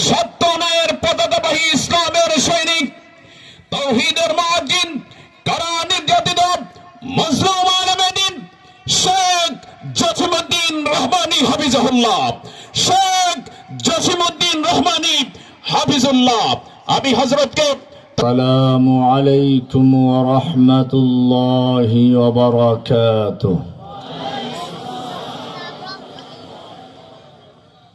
সত্য ন্যায়ের পতাকাবাহী ইসলামের সৈনিক তৌহিদের মহাজিন কারা নির্যাতিত মজলুম আলমেদিন শেখ জসিমুদ্দিন রহমানী হাফিজুল্লাহ শেখ জসিমুদ্দিন রহমানী হাফিজুল্লাহ আমি হজরতকে السلام عليكم ورحمة الله وبركاته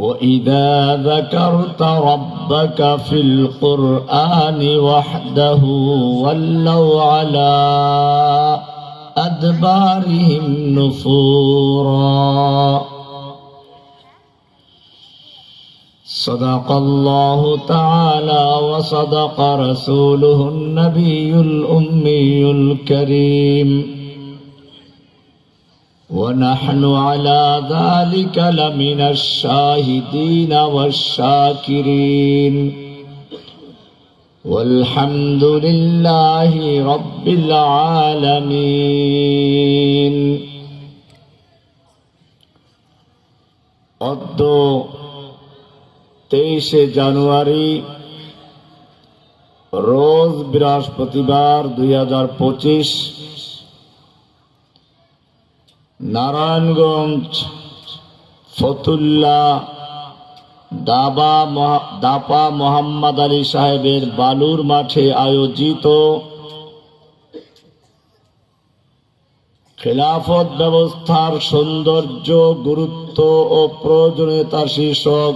وإذا ذكرت ربك في القرآن وحده ولوا على أدبارهم نفورا صدق الله تعالى وصدق رسوله النبي الأمي الكريم ونحن على ذلك لمن الشاهدين والشاكرين والحمد لله رب العالمين অদ্য তেইশে জানুয়ারি রোজ বৃহস্পতিবার দুই হাজার পঁচিশ নারায়ণগঞ্জ, ফতুল্লা, দাবা দাপা মোহাম্মদ আলী সাহেবের বালুর মাঠে আয়োজিত খেলাফত ব্যবস্থার সৌন্দর্য, গুরুত্ব ও প্রয়োজনীয়তা শীর্ষক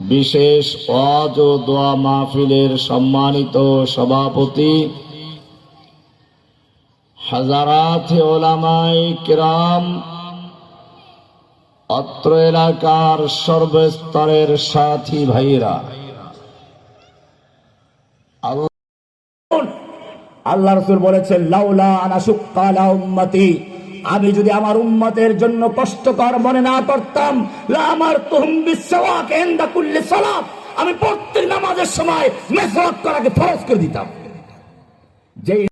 বিশেষ অজ ও দোয়া মাহফিলের সম্মানিত সভাপতি হাজারাত ওলামাই কিরাম, অত্র এলাকার সর্বস্তরের সাথী ভাইরা আল্লাহ রসুল লাউলা উম্মতি। আমি যদি আমার উম্মতের জন্য কষ্টকর মনে না করতাম আমার তুহুম কুল্লি সালাত। আমি প্রত্যেক নামাজের সময় মেসওয়াক করাকে ফরজ করে দিতাম। যেই